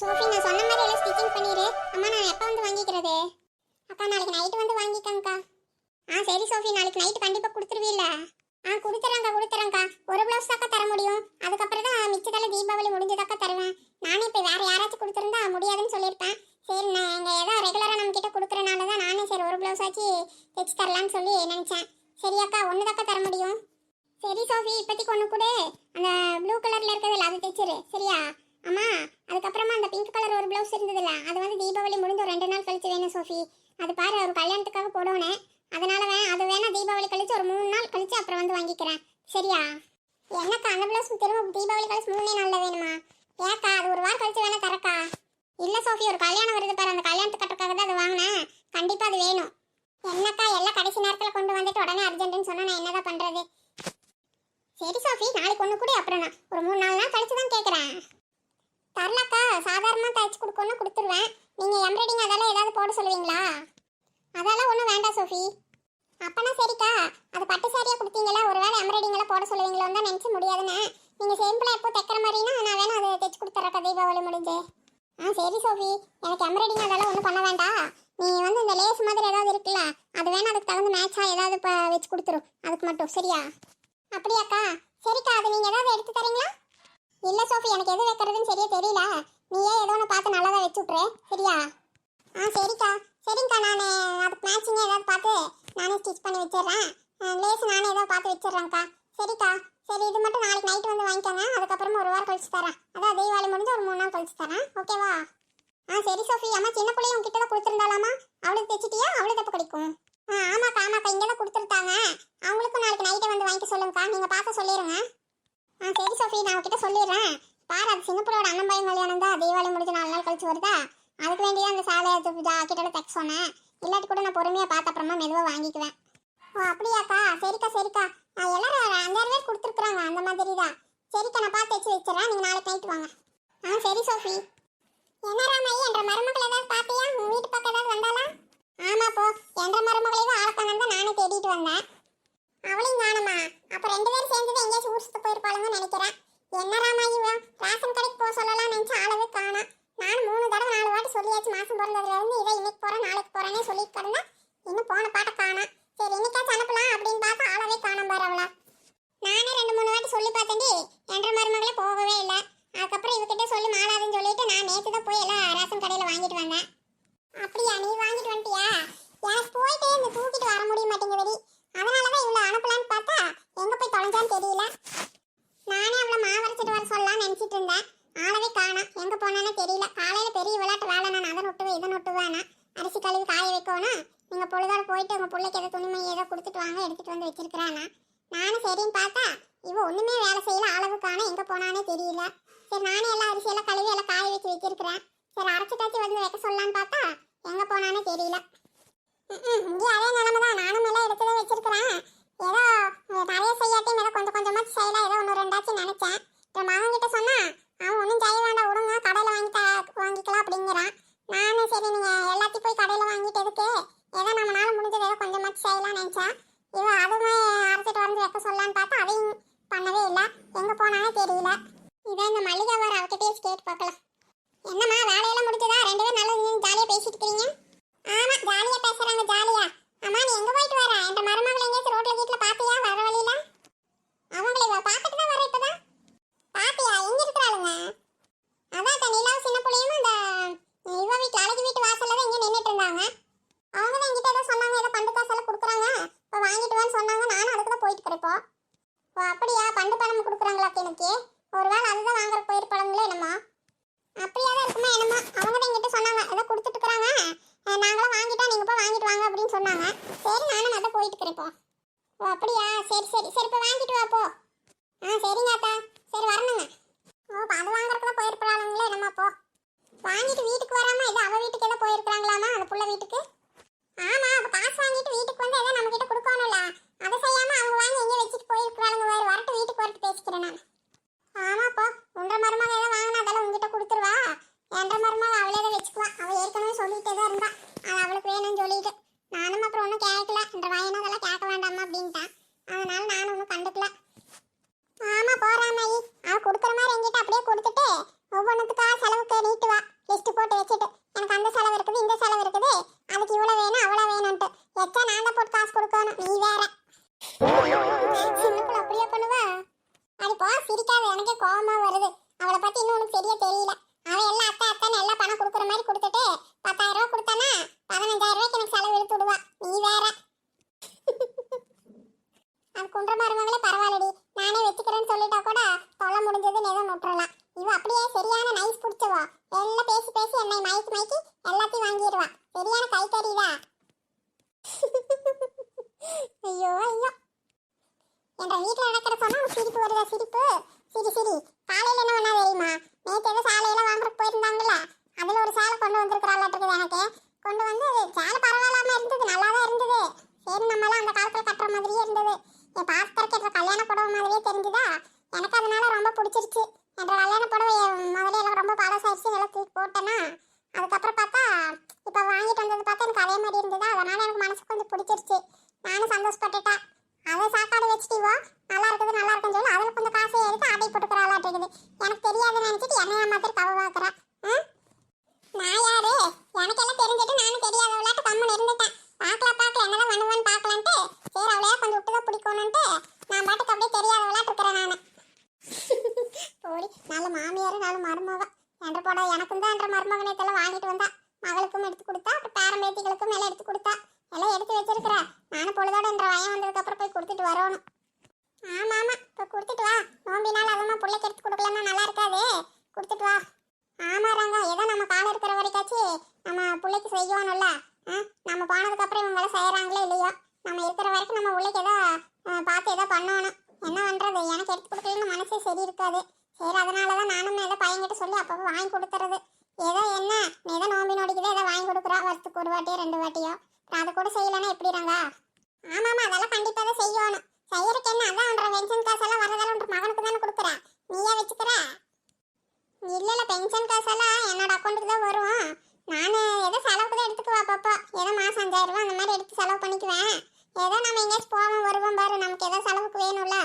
Sophie நான் சொன்ன மாதிரி எல்லாம் ஸ்டிச்சிங் பண்ணிடு அம்மா நான் எப்போ வந்து வாங்கிக்கிறது? அக்கா நாளைக்கு நைட்டு வந்து வாங்கிக்கங்கக்கா. ஆ சரி சோஃபி நாளைக்கு நைட்டு கண்டிப்பாக கொடுத்துருவீல்ல? ஆ கொடுத்துறேங்க்கா கொடுத்துறேங்க்கா ஒரு ப்ளவுஸ் தாக்கா தர முடியும். அதுக்கப்புறம் தான் மிச்சதெல்லாம் தீபாவளி முடிஞ்சதாக்கா தருவேன். நானே இப்போ வேறு யாராச்சும் கொடுத்துருந்தா முடியாதுன்னு சொல்லியிருப்பேன். சரி நான் எங்கள் ஏதோ ரெகுலராக நம்ம கொடுக்குறனால தான் நானே சரி ஒரு ப்ளவுஸ் ஆச்சு தைச்சு தரலான்னு சொல்லி நினச்சேன். சரியாக்கா ஒன்று தாக்கா தர முடியும். சரி சோஃபி இப்போதைக்கு ஒன்று கொடு. அந்த ப்ளூ கலரில் இருக்கிறதுல அதை தைச்சிரு. சரியா? அம்மா அதுக்கப்புறமா அந்த பிங்க் கலர் ஒரு ப்ளவுஸ் இருந்ததுல்ல அது வந்து தீபாவளி முடிஞ்ச ஒரு ரெண்டு நாள் கழிச்சு வேணும் சோஃபி. அது பாரு ஒரு கல்யாணத்துக்காக போடணும் அதனால வே அது வேணா தீபாவளி கழிச்சு ஒரு மூணு நாள் கழிச்சு அப்புறம் வந்து வாங்கிக்கிறேன். சரியா? என்னக்கா அந்த ப்ளவுஸ் திரும்ப தீபாவளி கழிச்சு மூணே நாளில் வேணுமா? ஏக்கா அது ஒரு வாரம் கழிச்சு வேணா தரக்கா. இல்லை சோஃபி ஒரு கல்யாணம் வருது பாரு அந்த கல்யாணத்துக்கு கட்டுறதுக்காக தான் அது வாங்கினேன். கண்டிப்பாக அது வேணும். என்னக்கா எல்லாம் கடைசி நேரத்தில் கொண்டு வந்துட்டு உடனே அர்ஜென்ட்டுன்னு சொன்னால் நான் என்னதான் பண்ணுறது சரி சோஃபி நாளைக்கு ஒன்று கூட அப்புறம் நான் ஒரு மூணு நாலு நாள் கழிச்சு தான் கேட்குறேன் தரலாக்கா சாதாரணமாக தைச்சு கொடுக்கணும் கொடுத்துருவேன். நீங்கள் எம்ப்ராய்டிங் அதெல்லாம் ஏதாவது போட சொல்லுவீங்களா? அதெல்லாம் ஒன்றும் வேண்டாம் சோஃபி. அப்பனா சரிக்கா அது பட்டு சாரியாக கொடுத்தீங்களா ஒரு வேளை எல்லாம் போட சொல்லுவீங்களோன்னு தான் நினச்ச முடியாதுன்னு. நீங்கள் சிம்பிளாக எப்போ தைக்கிற மாதிரினா நான் வேணும் அதை தைச்சு கொடுத்துட்றேக்கா தீபாவளி முடிஞ்சு. ஆ சரி சோஃபி. எனக்கு எம்ப்ராய்டிங் அதெல்லாம் ஒன்றும் பண்ண வேண்டாம். நீ வந்து இந்த லேஸ் மாதிரி ஏதாவது இருக்குல்ல அது வேணால் அதுக்கு தகுந்த மேட்சாக ஏதாவது இப்போ வச்சு கொடுத்துரும் அதுக்கு மட்டும் சரியா? அப்படியாக்கா சரிக்கா அது நீங்கள் ஏதாவது எடுத்து தரீங்களா? இல்லை சோஃபி எனக்கு எது வைக்கிறதுன்னு சரி தெரியல நீயே ஏதோ ஒன்று பார்த்து நல்லதாக சரியா? ஆ சரிக்கா. சரிங்கக்கா நான் அதுக்கு மேட்சிங்காக ஏதாவது பார்த்து நானே ஸ்டிச் பண்ணி வச்சிடுறேன். லேஸ் நானே ஏதோ பார்த்து வச்சிடுறேன்க்கா. சரிக்கா. சரி இது மட்டும் நாளைக்கு நைட் வந்து வாங்கிக்கோங்க. அதுக்கப்புறமா ஒரு வாரம் கழிச்சு தரேன். அதான் தீபாவளி முடிஞ்சு ஒரு மூணு நாள் கழிச்சு தரேன். ஓகேவா ஆ சரி சோஃபி. அம்மா சின்ன பிள்ளைய உங்ககிட்ட தான் கொடுத்துருந்தாலாமா? அவளுக்கு தைச்சிட்டியா? அவளுக்கு தப்பு கிடைக்கும்? ஆ ஆமாக்கா ஆமாக்கா. இங்கே தான் கொடுத்துருக்காங்க. அவங்களுக்கும் நாளைக்கு நைட்டே வந்து வாங்கிக்க சொல்லுங்கக்கா. நீங்கள் பார்த்து சொல்லிடுங்க ஆ சரி சோஃபி. நான் உங்ககிட்ட சொல்லிடுறேன். பாரு அது சிங்கப்பூரோட அண்ணன் பையன் கல்யாணம் தான். தீபாவளி முடிஞ்சு நாலு நாள் கழிச்சு வருதா? அதுக்கு வேண்டிய அந்த சாலை ஜாக்கெட்டோட தைக்க சொன்னேன். இல்லாட்டி கூட நான் பொறுமையாக பார்த்த அப்புறமா மெதுவாக வாங்கிக்குவேன். ஓ அப்படியாக்கா? சரிக்கா சரிக்கா. எல்லாரும் அஞ்சாறு பேர் கொடுத்துருக்குறாங்க அந்த மாதிரி தான். சரிக்கா நான் பார்த்து வச்சு வச்சிடறேன். நீங்கள் நாளைக்கு நைட்டு வாங்க. ஆ சரி சோஃபி. என்ன ராமாயி என்ற மருமகள் ஏதாவது பார்த்தியா உன் வீட்டு பக்கம் ஏதாவது வந்தாலா ஆமா போ. என்ற மருமகளையும் ஆளக்கானு தான் நானும் தேடிட்டு வந்தேன். அவளையும் காணுமா? அப்போ ரெண்டு பேரும் சேர்ந்து எங்கேயாச்சும் ஊர் சுத்த போயிருப்பாளுங்கன்னு நினைக்கிறேன் என்ன ராமாயி இவன் ரேஷன் கடைக்கு போக சொல்லலாம் நினைச்சு ஆளவே காணா நான் மூணு தடவை நாலு வாட்டி சொல்லியாச்சு மாசம் பிறந்ததுல இருந்து இதை இன்னைக்கு போறேன் நாளைக்கு போறேனே சொல்லிட்டு கிடந்தா இன்னும் போன பாட்ட காணா சரி இன்னைக்காச்சும் அனுப்பலாம் அப்படின்னு பார்த்தா ஆளவே காணோம் பாரு அவளை நானே ரெண்டு மூணு வாட்டி சொல்லி பார்த்தேன்டி என்ற மருமகளே போகவே இல்லை அதுக்கப்புறம் இவகிட்ட சொல்லி மாறாதுன்னு சொல்லிட்டு நான் நேற்று தான் போய் எல்லாம் ரேஷன் கடையில் வாங்கிட்டு வந்தேன் அப்படியா நீ வாங்கிட்டு வந்துட்டியா எனக்கு போயிட்டே இந்த தூக்கிட்டு வர முடிய மாட்டேங்குதுடி அதனால தான் இவளை அனுப்பலான்னு பார்த்தா எங்கே போய் தொலைஞ்சான்னு தெரியல நானே அவளை மாவரைச்சிட்டு வர சொல்லலாம்னு நினச்சிட்டு இருந்தேன் ஆளவே காணோம் எங்கே போனானே தெரியல காலையில் பெரிய விளையாட்டு வேலை நான் அதை நொட்டுவேன் இதை நொட்டுவேனா அரிசி கழுவி காய வைக்கணும் நீங்கள் பொழுதோட போயிட்டு உங்கள் பிள்ளைக்கு ஏதோ துணிமணி ஏதோ கொடுத்துட்டு வாங்க எடுத்துகிட்டு வந்து வச்சிருக்கிறானா நானும் சரின்னு பார்த்தா இவ ஒண்ணுமே வேலை செய்யல அளவு காண எங்க போனானே தெரியல சரி நானே எல்லாம் அரிசி எல்லாம் கழுவி எல்லாம் காய வச்சு வச்சிருக்கிறேன் சரி அரைச்சிட்டாச்சு வந்து வைக்க சொல்லலான்னு பார்த்தா எங்க போனானே தெரியல ம்ம், இங்கே அதே நிலைமை தான் நானும் எல்லாம் எடுத்து தான் வச்சிருக்கிறேன் ஏதோ அஹ், நிறைய செய்யாட்டையும் ஏதோ கொஞ்சம் கொஞ்சமாச்சு செய்யலாம் ஏதோ ஒன்று ரெண்டாச்சும் நினைச்சேன் இப்போ மகன் கிட்ட சொன்னா அவன் ஒன்றும் செய்ய வேண்டாம் விடுங்க கடையில் வாங்கி த வாங்கிக்கலாம் அப்படிங்கிறான் நானும் சரி நீங்க எல்லாத்தையும் போய் கடையில் வாங்கிட்டு எதுக்கு ஏதோ நம்மளால முடிஞ்சது ஏதோ கொஞ்சமாச்சு செய்யலாம்னு நினைச்சேன் இவ அதுவுமே அரைச்சிட்டு வந்து வைக்க சொல்லலான்னு பார்த்தா அதையும் பண்ணவே இல்லை எங்க போனானே தெரியல இதான் இந்த மல்லிகை வர அவகிட்டயே கேட்டு பார்க்கலாம் என்னம்மா வேலையெல்லாம் முடிஞ்சதா ரெண்டு பேரும் நல்லா ஜாலியா பேசிட்டு இருக்கீங்க ஆமா ஜாலியா பேசுறாங்க ஜாலியா அம்மா நீ எங்க போயிட்டு வர? என் மருமகளை எங்கேயாச்சும் ரோட்ல வீட்ல பாத்தியா வர வழியில அவங்களை இவ பார்த்துட்டு தான் வர இப்பதான் பாத்தியா எங்க இருக்கிறாளுங்க அதான் தான் நிலாவும் சின்ன பிள்ளையும் அந்த இவ வீட்டு அழகு வீட்டு வாசல்ல தான் இங்க நின்னுட்டு இருந்தாங்க அவங்க தான் என்கிட்ட ஏதோ சொன்னாங்க ஏதோ பண்டு காசு எல்லாம் கொடுக்குறாங்க இப்போ வாங்கிட்டு வான்னு சொன்னாங்க நானும் அதுக்கு தான் போயிட்டு கிடைப்போம் ஓ அப்படியா பண்டு பணம் கொடுக்குறாங்களா எனக்கு ஒருவேளை அதுதான் வாங்குற போயிருப்பாங்களே என்னமோ அப்படியா தான் இருக்குமா என்னமோ அவங்க தான் என்கிட்ட சொன்னாங்க ஏதோ கொடுத்துட்டு இருக்கிறாங்க நாங்களாம் வாங்கிட்டா நீங்கள் போய் வாங்கிட்டு வாங்க அப்படின்னு சொன்னாங்க. சரி நானும் நல்லா போயிட்டு இருக்கிறேன் ஓ அப்படியா? சரி சரி. சரி இப்போ வாங்கிட்டு வா போ. ஆ சரிங்க அத்தா. சரி வரணுங்க. ஓ அப்ப அது வாங்குறதுக்கு தான் போயிருப்பாங்களே வாங்கிட்டு வீட்டுக்கு வராமல் இது அவள் வீட்டுக்கு ஏதோ போயிருக்கிறாங்களாமா அந்த புள்ள வீட்டுக்கு? ஆமாம் அப்ப காசு வாங்கிட்டு வீட்டுக்கு வந்து எதாவது நம்மக்கிட்ட கொடுக்கணும்ல. அதை செய்யாமல் அவங்க வாங்கி எங்கேயும் வச்சுட்டு போயிருக்கிறாளுங்க வேறு. வரட்டு வீட்டுக்கு வரட்டு பேசிக்கிறேன் நான். ஆமாப்போ உன்ற மருமகள் எதாவது வாங்கினா அதெல்லாம் உங்ககிட்ட கொடுத்துருவா. என்ற மருமகள் அவளே தான் வச்சுக்குவா அவ ஏற்கனவே சொல்லிட்டே தான் இருந்தா அது அவளுக்கு வேணும்னு சொல்லிட்டு நானும் அப்புறம் ஒன்றும் கேட்கல என்ற வயனா அதெல்லாம் கேட்க வேண்டாமா அப்படின்ட்டான் அதனால நானும் ஒன்றும் கண்டுக்கல ஆமா போறாமாயி அவ கொடுக்குற மாதிரி என்கிட்ட அப்படியே கொடுத்துட்டு ஒவ்வொன்றுத்துக்கா செலவுக்கு நீட்டுவா எனக்கு கொண்டு வந்து சேலை பரவாயில்லாம இருந்தது நல்லா தான் இருந்தது சரி நம்மளாம் அந்த காலத்துல கட்டுற மாதிரியே இருந்தது என் பாஸ்கர் கட்டுற கல்யாண புடவை மாதிரியே தெரிஞ்சுதா எனக்கு அதனால ரொம்ப பிடிச்சிருச்சு என்ற கல்யாண புடவை என் முதல்ல எனக்கு ரொம்ப பழசாயிடுச்சு எல்லாம் தூக்கி போட்டேன்னா அதுக்கப்புறம் பார்த்தா இப்போ வாங்கிட்டு வந்தது பார்த்தா எனக்கு அதே மாதிரி இருந்ததா அதனால எனக்கு மனசு கொஞ்சம் பிடிச்சிருச்சு நானும் சந்தோஷப்பட்டுட்டேன் அதை சாக்காடு வச்சுட்டீவோ நல்லா இருக்குது நல்லா இருக்குன்னு சொல்லி அதில் கொஞ்சம் காசை எடுத்து ஆடை போட்டுக்கிறாளாட்டு இருக்குது எனக்கு தெரியாதுன்னு நினைச்சிட்டு என்ன மாதிரி கவ பார்க்குறேன் நான் யாரு? எனக்கெல்லாம் தெரிஞ்சிட்டு நானும் தெரியாத விளையாட்டு கம்மன் இருந்துட்டேன். பார்க்கலாம் பார்க்கலாம் என்னதான் பண்ணுவான்னு பார்க்கலான்ட்டு சரி அவளையா கொஞ்சம் விட்டுதான் பிடிக்கணுன்ட்டு நான் பாட்டுக்கு அப்படியே தெரியாத விளையாட்டு இருக்கிறேன் நான். போடி நல்ல மாமியார் நல்ல மருமக. என்ற போட எனக்கும் தான் என்ற மருமக வாங்கிட்டு வந்தா. மகளுக்கும் எடுத்து கொடுத்தா அப்புறம் பேரம்பேத்திகளுக்கும் எல்லாம் எடுத்து கொடுத்தா. எல்லாம் எடுத்து வச்சிருக்கிறேன் நானும் பொழுதோட என்ற வயம் வந்ததுக்கப்புறம் போய் கொடுத்துட்டு வரணும். ஆமாம் ஆமாம் இப்போ கொடுத்துட்டு வா. நோம்பினால் அதுமா பிள்ளைக்கு எடுத்து கொடுக்கலன்னா நல்லா இருக்காது? கொடுத்துட்டு வா. ஆமா ராங்க. ஏதோ நம்ம காலம் இருக்கிற வரைக்காச்சும் நம்ம பிள்ளைக்கு செய்யணும்ல. நம்ம போனதுக்கு அப்புறம் இவங்க வேலை செய்யறாங்களோ இல்லையோ? நம்ம இருக்கிற வரைக்கும் நம்ம பிள்ளைக்கு ஏதோ பார்த்து ஏதோ பண்ணணும். என்ன பண்றது? எனக்கு எடுத்து கொடுக்கலன்னு மனசே சரி இருக்காது. சரி அதனால தான் நானும் ஏதோ பையன்கிட்ட சொல்லி அப்பப்போ வாங்கி கொடுத்துறது ஏதோ என்ன? நீ ஏதோ நோம்பி நோடிக்குதோ ஏதோ வாங்கி கொடுக்குறா. வருஷத்துக்கு ஒரு வாட்டியோ ரெண்டு வாட்டியோ. அப்புறம் அது கூட செய்யலைன்னா எப்படி ரங்கா? ஆமாமா அதெல்லாம் கண்டிப்பாக தான் செய்யணும். செய்யறதுக்கு என்ன? அதான் பென்ஷன் காசெல்லாம் வரதெல்லாம் உன்ற மகனுக்கு தானே கொடுக்குற நீயே வச்சுக்கிற. இல்லைல்ல பென்ஷன் காசெல்லாம் என்னோட அக்கௌண்ட்டுக்கு தான் வரும். நான் ஏதோ செலவுக்கு தான் எடுத்துக்குவா அப்பப்போ. ஏதோ மாசம் அஞ்சாயிரம் ரூபா அந்த மாதிரி எடுத்து செலவு பண்ணிக்குவேன். ஏதோ நம்ம எங்கேயாச்சும் போவோம் வருவோம் பாரு. நமக்கு ஏதோ செலவுக்கு வேணும்ல.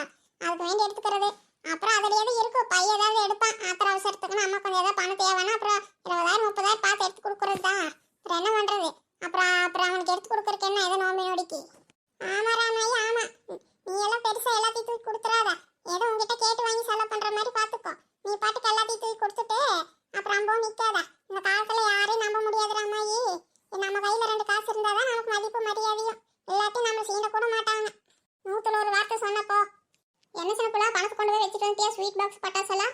அதுக்கு வேண்டி எடுத்துக்கிறது. அப்புறம் அதில் எது இருக்கும் பைய ஏதாவது எடுப்பான். ஆத்திர அவசரத்துக்கு நம்ம கொஞ்சம் ஏதாவது பணம் தேவைன்னா அப்புறம் இருபதாயிரம் முப்பதாயிரம் பார்த்து எடுத்து கொடுக்குறது தான். அப்புறம் என்ன பண்றது? அப்புறம் அப்புறம் அவனுக்கு எடுத்து கொடுக்கறதுக்கு என்ன? ஏதோ நோம்பி நொடிக்கு. ஆமா ராமாயி ஆமா. நீ எல்லாம் பெருசாக எல்லாம் தூக்கி கொடுத்துறாத ஏதோ உங்ககிட்ட கேட்டு வாங்கி செலவு பண்ற மாதிரி பாத்துக்கோ நீ பாட்டுக்கு எல்லாத்தையும் தூக்கி கொடுத்துட்டு அப்புறம் அம்பவும் நிக்காத இந்த காலத்துல யாரையும் நம்ப முடியாது ராமாயி நம்ம கையில ரெண்டு காசு இருந்தாதான் நமக்கு மதிப்பு மரியாதையும் எல்லாத்தையும் நம்ம சீண்ட கூட மாட்டாங்க நூத்துல ஒரு வார்த்தை சொன்னப்போ என்ன சொன்னப்போ பணத்தை கொண்டு போய் வச்சுட்டு வந்துட்டியா ஸ்வீட் பாக்ஸ் பட்டாசெல்லாம்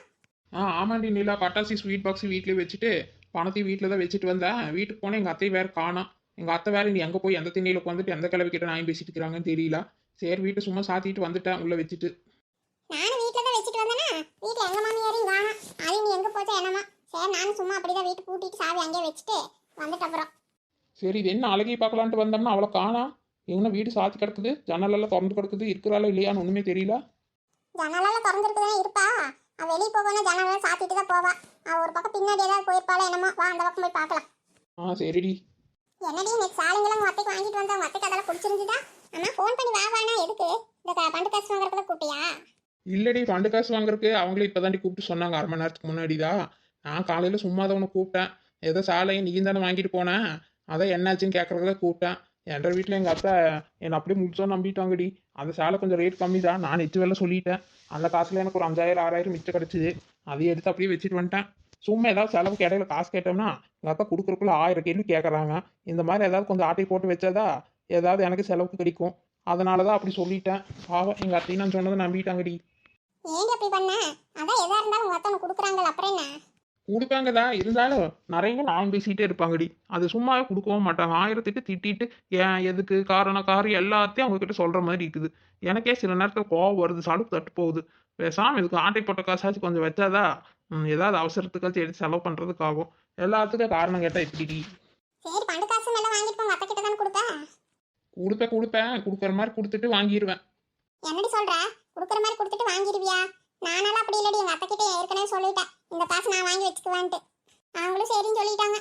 ஆ நீலா பட்டாசி ஸ்வீட் பாக்ஸ் வீட்டிலே வச்சுட்டு பணத்தையும் வீட்டில் தான் வச்சுட்டு வந்தேன் வீட்டுக்கு போனேன் எங்கள் அத்தையை வேறு காணோம் எங்கள் அத்தை வேறு நீ எங்கே போய் எந்த திண்ணையில் உட்காந்துட்டு எந்த கிளவி கிட்ட நான் பேசிட்டு இருக்கிறாங்கன்னு தெரியல. சரி வீட்டை சும்மா சாத்திட்டு வந்துட்டேன் உள்ளே வச்சுட்டு. நானும் வீட்டில் தான் வச்சுட்டு வந்தேனா வீட்டில் எங்கள் மாமியாரையும் காணோம் அது நீ எங்கே போச்சா என்னமா. சரி நானும் சும்மா அப்படிதான் வீட்டு பூட்டிட்டு சாவி அங்கேயே வச்சுட்டு வந்துட்டு அப்புறம். சரி இது என்ன அழகி பார்க்கலான்ட்டு வந்தோம்னா அவளை காணோம் எங்கன்னா வீடு சாத்தி கிடக்குது ஜன்னலெல்லாம் திறந்து கிடக்குது இருக்கிறாளா இல்லையான்னு ஒன்றுமே தெரியல. ஜன்னலெல்லாம் திறந்துருக்குதானே இருப்பா. அவ வெளியே போகணும் ஜன்னலெல்லாம் சாத்திட்டு தான் போவா. அவ ஒரு பக்கம் பின்னாடி ஏதாவது போயிருப்பாளோ என்னமோ வா அந்த பக்கம் போய் பார்க்கலாம். ஆ சரிடி. என்னடி இன்னைக்கு சாலிங்கெல்லாம் உங்க அத்தைக்கு வாங்கிட்டு வந்தா உங்க அத்தைக்கு அதெல்லாம் பிடிச்சிருந்துதா? அம்மா ஃபோன் பண்ணி வா வானா எதுக்கு? இந்த பண்டு காசு வாங்குறதுக்கு கூப்பிட்டியா? இல்லடி ஃபண்டு காசு வாங்குறதுக்கு அவங்களே இப்போ தாண்டி கூப்பிட்டு சொன்னாங்க அரை மணி நேரத்துக்கு முன்னாடி தான் நான் காலையில் சும்மா தான் உன்னை கூப்பிட்டேன். ஏதோ சாலையை நீ தானே வாங்கிட்டு போனேன் அதான் என்னாச்சுன்னு கேட்கறதுல கூப்பிட்டேன். என்ற வீட்டில் எங்கள் அத்தை என்னை அப்படியே முடிச்சோ நம்பிட்டாங்கடி. அந்த சேலை கொஞ்சம் ரேட் கம்மி தான் நான் எச்சு வேலை சொல்லிட்டேன். அந்த காசில் எனக்கு ஒரு அஞ்சாயிரம் ஆறாயிரம் மிச்சம் கிடச்சிது. அதையும் எடுத்து அப்படியே வச்சுட்டு வந்துட்டேன். சும்மா ஏதாவது செலவுக்கு இடையில காசு கேட்டோம்னா எங்கள் அக்கா கொடுக்குறக்குள்ள ஆயிரம் கேள்வி கேட்குறாங்க இந்த மாதிரி ஏதாவது கொஞ்சம் ஆட்டை போட்டு வச்சாதா ஏதாவது எனக்கு செலவுக்கு கிடைக்கும். அதனால தான் அப்படி சொல்லிட்டேன். பாவம் எங்கள் அத்தையும் நான் சொன்னதை நம்பிட்டாங்கடி. ஏன் அப்படி பண்ண? அதான் எதா இருந்தாலும் உங்க அத்தை கொடுக்குறாங்க அப்புறம் என்ன? கொடுப்பாங்கதா இருந்தாலும் நிறைய நான் பேசிட்டே இருப்பாங்கடி. அது சும்மாவே கொடுக்கவும் மாட்டாங்க. ஆயிரத்திட்டு திட்டிட்டு ஏன் எதுக்கு காரணம் காரியம் எல்லாத்தையும் அவங்க கிட்ட சொல்ற மாதிரி இருக்குது. எனக்கே சில நேரத்தில் கோவம் வருது. சலுப்பு தட்டு போகுது. பேசாம இதுக்கு ஆட்டை போட்ட காசாச்சும் கொஞ்சம் வச்சாதா ஏதாவது அவசரத்துக்காச்சும் எடுத்து செலவு பண்றதுக்கு ஆகும் எல்லாத்துக்கும் காரணம் கேட்டா இப்படி தானே கொடுப்பேன் கொடுப்பேன். கொடுக்குற மாதிரி கொடுத்துட்டு வாங்கிடுவேன் என்னடி சொல்ற? கொடுக்குற மாதிரி கொடுத்துட்டு வாங்கிடுவியா நானாலும் அப்படி இல்லடி எங்க அத்தை கிட்ட ஏற்கனவே சொல்லிட்டேன். இந்த காசு நான் வாங்கி வச்சுக்குவேன்ட்டு. அவங்களும் சரின்னு சொல்லிட்டாங்க.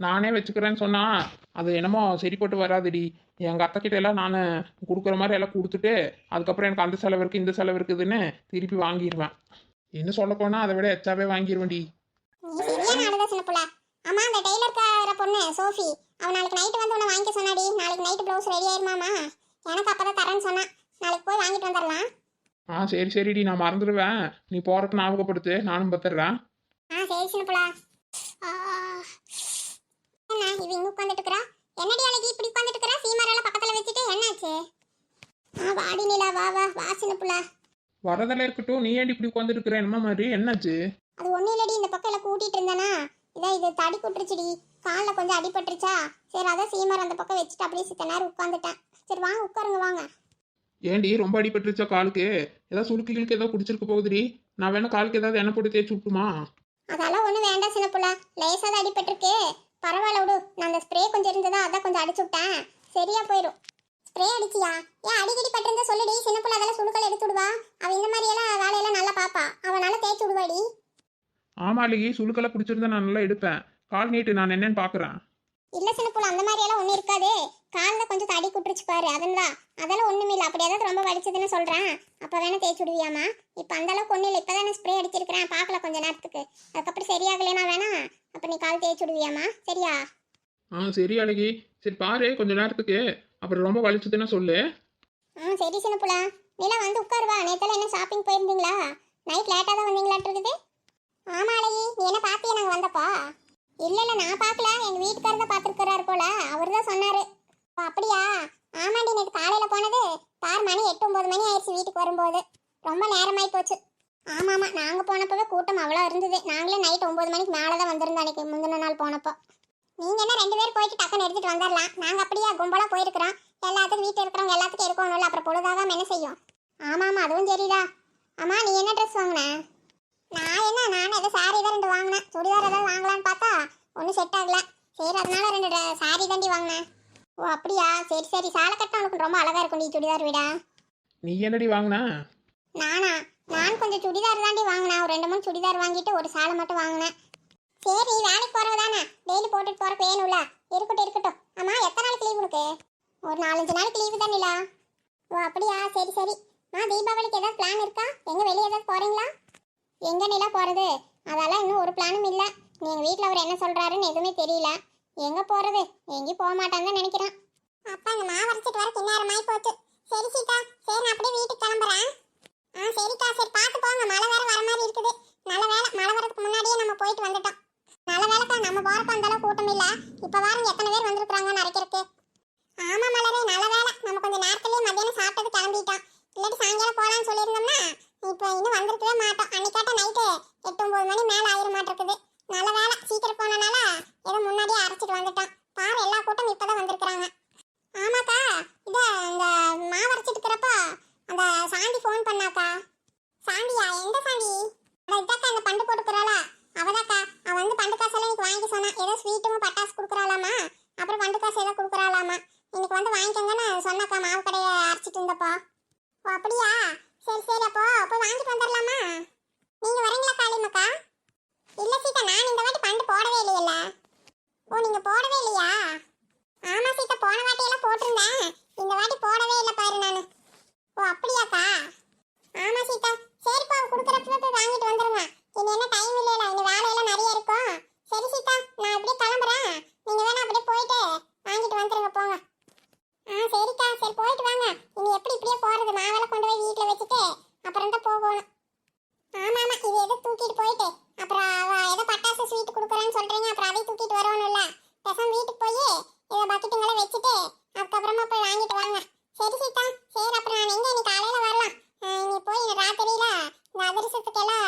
நானே வச்சுக்கிறேன்னு சொன்னா அது என்னமோ சரிப்பட்டு வராதுடி. எங்கள் அத்தை கிட்ட எல்லாம் நான் கொடுக்குற மாதிரி எல்லாம் கொடுத்துட்டு அதுக்கப்புறம் எனக்கு அந்த செலவு இருக்குது இந்த செலவு இருக்குதுன்னு திருப்பி வாங்கிடுவேன் என்ன சொல்ல போனால் அதை விட எச்சாவே வாங்கிடுவேன்டி ஆமா அந்த டெய்லர்கார பொண்ணு சோஃபி அவ நாளைக்கு நைட்டு வந்து உன்னை வாங்கிக்க சொன்னாடி. நாளைக்கு நைட்டு ப்ளவுஸ் ரெடி ஆயிருமாமா எனக்கு அப்பதான் தரேன்னு சொன்னா. நாளைக்கு போய் வாங்கிட்டு வந்துடலாம் ஆ சரி சரிடி நான் மறந்துடுவேன். நீ போகிறதுக்கு ஞாபகப்படுத்து நானும் பத்துடுறேன் ஆ சரி சின்ன புள்ள. ஆ, என்ன இவ இங்க உட்காந்துட்டு இருக்கறா என்னடி அழகி இப்படி உட்காந்துட்டு இருக்கறா சீமாரெல்லாம் பக்கத்துல வச்சுட்டு என்னாச்சு? ஆ வாடி நிலா வா வா வா சின்ன புள்ள. வரதெல்லாம் இருக்கட்டும் நீ ஏன்டி இப்படி உட்காந்துருக்குற என்ன மாதிரி? என்னாச்சு? அது ஒன்றும் இல்லடி இந்த பக்கம் எல்லாம் கூட்டிட்டு இருந்தேனா? இதான் இது தடி குட்டுருச்சுடி. காலில் கொஞ்சம் அடிபட்டுருச்சா? சரி அதான் சீமர் அந்த பக்கம் வச்சுட்டு அப்படியே சித்த நேரம் உட்காந்துட்டேன் சரி வாங்க உட்காருங்க வாங்க. ஏன்டி ரொம்ப அடிபட்டுருச்சா காலுக்கு? ஏதாவது சுளுக்கு கிளுக்கு ஏதோ பிடிச்சிருக்க போகுதுடி. நான் வேணா காலுக்கு ஏதாவது எண்ணெய் போட்டு தேய்ச்சி விட்டுமா அதெல்லாம் ஒன்றும் வேண்டாம் சின்ன புள்ள. லேசாக தான் அடிபட்டிருக்கு. பரவாயில்ல விடு. நான் அந்த ஸ்ப்ரே கொஞ்சம் இருந்ததா அதான் கொஞ்சம் அடிச்சு விட்டேன். சரியா போயிடும் ஸ்ப்ரே அடிச்சியா? ஏன் அடிக்கடி பட்டிருந்தா சொல்லுடி. சின்ன பிள்ளை அதெல்லாம் சுடுக்கல் எடுத்து விடுவா. அவ இந்த மாதிரி எல்லாம் வேலையெல்லாம் நல்லா பாப்பா. அவ நல்லா தேய்ச்சி விடுவாடி. ஆமா அழகி. சுழுக்கெல்லாம் பிடிச்சிருந்தா நான் நல்லா எடுப்பேன். கால் நீட்டு நான் என்னன்னு பார்க்குறேன் இல்ல சின்ன பிள்ளை அந்த மாதிரி எல்லாம் ஒன்றும் இருக்காது. காலில் கொஞ்சம் தடி குட்டுருச்சு பாரு அதுதான் அதெல்லாம் ஒன்றும் இல்லை. அப்படி ஏதாவது ரொம்ப வலிச்சதுன்னு சொல்கிறேன் அப்போ வேணா தேய்ச்சி விடுவியாமா இப்போ அந்த அளவுக்கு ஒன்றும் இல்லை. இப்போ தானே ஸ்ப்ரே அடிச்சிருக்கிறேன். பார்க்கல கொஞ்ச நேரத்துக்கு. அதுக்கப்புறம் சரியாகலைன்னா வேணா. அப்போ நீ கால் தேய்ச்சி விடுவியாமா சரியா? ஆ சரி அழகி. சரி பாரு கொஞ்ச நேரத்துக்கு. அப்புறம் ரொம்ப வலிச்சதுன்னா சொல்லு. ஆ சரி சின்ன புள்ளா. நிலா வந்து உட்காருவா நேத்தெல்லாம் என்ன ஷாப்பிங் போயிருந்தீங்களா? நைட் லேட்டாக தான் வந்தீங்களாட்டு இருக்குது ஆமா அழகி நீ என்ன பார்த்தியா நாங்கள் வந்தப்பா இல்லை இல்லை நான் பார்க்கல எங்கள் வீட்டுக்காரர் தான் பார்த்துருக்கிறாரு போல அவர் தான் சொன்னார் ஓ அப்படியா ஆமாண்டி நேற்று காலையில் போனது பார் மணி எட்டு ஒம்பது மணி ஆயிடுச்சு வீட்டுக்கு வரும்போது ரொம்ப நேரமாகி போச்சு ஆமாம் ஆமாம் நாங்கள் போனப்பவே கூட்டம் அவ்வளோ இருந்தது நாங்களே நைட் ஒம்பது மணிக்கு மேலே தான் வந்திருந்தோம் அன்னைக்கு முந்தின நாள் போனப்போ நீங்கள் என்ன ரெண்டு பேர் போயிட்டு டக்குன்னு எடுத்துகிட்டு வந்துடலாம் நாங்கள் அப்படியே கும்பலாக போயிருக்கிறோம் எல்லாத்துக்கும் வீட்டில் இருக்கிறவங்க எல்லாத்துக்கும் இருக்கணும்ல அப்புறம் பொழுதாகாம என்ன செய்யும் ஆமாம் ஆமாம் அதுவும் சரிடா அம்மா நீ என்ன ட்ரெஸ் வாங்கின நான் என்ன நான் ஏதோ சாரி தான் ரெண்டு வாங்கினேன் சுடிதார் ஏதாவது வாங்கலான்னு பார்த்தா ஒன்றும் செட் ஆகல. சரி அதனால ரெண்டு சாரி தாண்டி வாங்கினேன். ஓ அப்படியா? சரி சரி. சாலை கட்ட உனக்கு ரொம்ப அழகா இருக்கும் நீ சுடிதார் விட. நீ என்னடி வாங்கினா? நானா? நான் கொஞ்சம் சுடிதார் தாண்டி வாங்கினேன். ஒரு ரெண்டு மூணு சுடிதார் வாங்கிட்டு ஒரு சாலை மட்டும் வாங்கினேன். சரி வேலைக்கு போறவ தானே? டெய்லி போட்டுட்டு போறப்ப வேணும்ல. இருக்கட்டும் இருக்கட்டும். அம்மா எத்தனை நாளைக்கு லீவ் உனக்கு? ஒரு நாலஞ்சு நாளைக்கு லீவு தான் நிலா? ஓ அப்படியா? சரி சரி. மா தீபாவளிக்கு ஏதாவது பிளான் இருக்கா? எங்க வெளியே ஏதாவது போறீங்களா? எங்க நிலா போறது? அதெல்லாம் இன்னும் ஒரு பிளானும் இல்லை. எங்கள் வீட்டில் அவர் என்ன சொல்கிறாருன்னு எதுவுமே தெரியல. எங்கே போகிறது எங்கேயும் போக மாட்டான்னு நினைக்கிறேன் அப்பா இந்த மாவு வர பின்னாரமாய் போச்சு. சரி சீதா சரி நான் அப்படியே வீட்டுக்கு கிளம்புறேன். ஆ சரிக்கா சரி பார்த்து போங்க. மழை வேற வர மாதிரி இருக்குது. நல்ல வேலை மழை வரதுக்கு முன்னாடியே நம்ம போயிட்டு வந்துட்டோம். நல்ல வேலைக்கா நம்ம போகிறப்ப அந்த அளவுக்கு கூட்டம் இல்லை. இப்போ பாருங்க எத்தனை பேர் வந்திருக்காங்கன்னு அரைக்கிறதுக்கு. ஆமாம் மலரே நல்ல வேலை நம்ம கொஞ்சம் நேரத்துலேயே மத்தியானம் சாப்பிட்டது கிளம்பிட்டோம். இல்லாட்டி சாயங்காலம் போகலான்னு சொல்லியிருந்தோம்னா இப்போ இன்னும் வந்திருக்கவே மாட்டோம். அன்னைக்காட்ட நைட்டு எட்டு ஒம்பது மணி மேலே ஆயிர மாட்டிருக்குது நல்ல வேலை சீக்கிரம் போனனால ஏதோ முன்னாடியே அரைச்சிட்டு வந்துட்டோம் பாரு எல்லா கூட்டம் இப்பதான் வந்திருக்கிறாங்க. ஆமாக்கா இதை இந்த மாவு அரைச்சிட்டு இருக்கிறப்ப அந்த சாந்தி ஃபோன் பண்ணாக்கா. சாந்தியா எந்த சாந்தி? அட இதாக்கா இந்த பண்டு போட்டுக்கிறாளா? அவதாக்கா அவ வந்து பண்டு காசெல்லாம் இன்னைக்கு வாங்கி சொன்னா ஏதோ ஸ்வீட்டும் பட்டாசு கொடுக்குறாளாமா? அப்புறம் பண்டு காசு ஏதோ கொடுக்குறாளாமா? இன்னைக்கு வந்து வாங்கிக்கோங்கன்னு சொன்னாக்கா மாவு கடையை அரைச்சிட்டு இருந்தப்போ. ஓ அப்படியா? சரி சரி அப்போ போய் வாங்கிட்டு வந்துடலாமா நீங்க வரீங்களா காளிமக்கா இல்ல சீதா நான் இந்த வாட்டி பண்டு போடவே இல்லையில ஓ நீங்க போடவே இல்லையா? ஆமா சீதா போன வாட்டி எல்லாம் போட்டிருந்தேன். இந்த வாட்டி போடவே இல்லை பாரு நான். ஓ அப்படியாக்கா? ஆமா சீதா. சரிப்பா கொடுக்குறப்ப போய் வாங்கிட்டு வந்துருங்க. இனி என்ன டைம் இல்லையில இனி வேலையெல்லாம் நிறைய இருக்கும். சரி சீதா நான் அப்படியே கிளம்புறேன். நீங்க வேணா அப்படியே போயிட்டு வாங்கிட்டு வந்துருங்க போங்க. ஆ சரிக்கா சரி போயிட்டு வாங்க இனி எப்படி இப்படியே போறது மாவெல்லாம் கொண்டு போய் வீட்டில் வச்சுட்டு அப்புறம் தான் போகணும் ஆமா ஆமா இது எதை தூக்கிட்டு போயிட்டு அப்புறம் அவ ஏதோ பட்டாசு ஸ்வீட் கொடுக்குறேன்னு சொல்றீங்க அப்புறம் அதை தூக்கிட்டு வரணும்ல பேசாம வீட்டுக்கு போய் இதை பக்கெட்டுங்களை வச்சுட்டு அதுக்கப்புறமா போய் வாங்கிட்டு வாங்க சரி சீதா சரி அப்புறம் நான் எங்க இன்னைக்கு காலையில வரலாம் ஆ, நீ போய் ராத்திரியில இந்த அதிரசத்துக்கெல்லாம்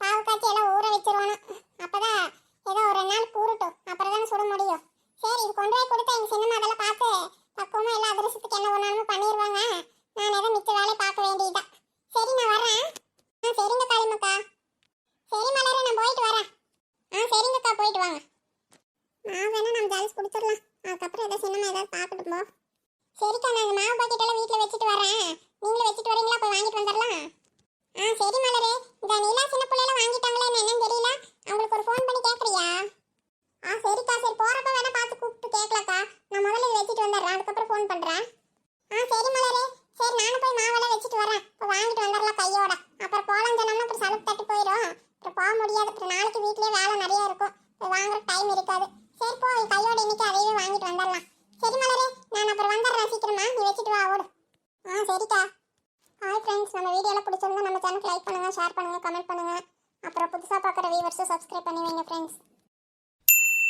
பாவு காய்ச்சி எல்லாம் ஊற வச்சிருவானு அப்பதான் ஏதோ ஒரு ரெண்டு நாள் கூறட்டும் அப்புறம் தானே சுட முடியும் சரி இது கொண்டு போய் கொடுத்தா எங்க சின்னம்மா அதெல்லாம் பார்த்து பக்குவமா எல்லா அதிரசத்துக்கு என்ன ஒன்றாலும் பண்ணிடுவாங்க நான் ஏதோ மிச்ச வேலையை பார்க்க வேண்டியதுதான் சரி நான் வரேன் ஆ சரிங்க காளிமக்கா சரி மலர நான் போயிட்டு வரேன் ஆ சரிங்கக்கா போயிட்டு வாங்க மாவு வேணா நம்ம ஜாலிஸ் கொடுத்துடலாம் அதுக்கப்புறம் ஏதோ சின்னம்மா ஏதாவது பார்க்கட்டும் போ சரிக்கா நான் இந்த மாவு பாக்கெட் எல்லாம் வீட்டில் வச்சுட்டு வரேன் நீங்களும் வச்சுட்டு வரீங்களா போய் வாங்கிட்டு வந்துடலாம் ஆ சரி மலரே இந்த நீலா சின்ன பிள்ளைல வாங்கிட்டாங்களே என்னன்னு தெரியல அவங்களுக்கு ஒரு ஃபோன் பண்ணி கேட்குறியா ஆ சரிக்கா சரி போறப்ப வேணா பார்த்து கூப்பிட்டு கேட்கலக்கா நான் முதல்ல இது வச்சுட்டு வந்துடுறேன். அதுக்கப்புறம் ஃபோன் பண்ணுறேன் ஆ சரி மலரே. சரி நானும் போய் மாவெல்லாம் வச்சுட்டு வரேன். இப்போ வாங்கிட்டு வந்துடலாம் கையோட. அப்புறம் போலாம் சொன்னோம்னா அப்புறம் சலுப்பு தட்டு போயிடும். அப்புறம் போக முடியாது. அப்புறம் நாளைக்கு வீட்லேயே வேலை நிறைய இருக்கும். இப்போ வாங்குற டைம் இருக்காது. சரி போ. கையோட இன்னைக்கு அதையே வாங்கிட்டு வந்துடலாம். சரி மலரே நான் அப்புறம் வந்துடுறேன் சீக்கிரமா. நீ வச்சுட்டு வா ஓடு. ஆ சரிக்கா. ஹாய் ஃப்ரெண்ட்ஸ் நம்ம வீடியோலாம் பிடிச்சிருந்தா நம்ம சேனலுக்கு லைக் பண்ணுங்கள் ஷேர் பண்ணுங்கள் கமெண்ட் பண்ணுங்கள் அப்புறம் புதுசாக பார்க்குற வியூவர்ஸும் சப்ஸ்கிரைப் பண்ணி வைங்க ஃப்ரெண்ட்ஸ்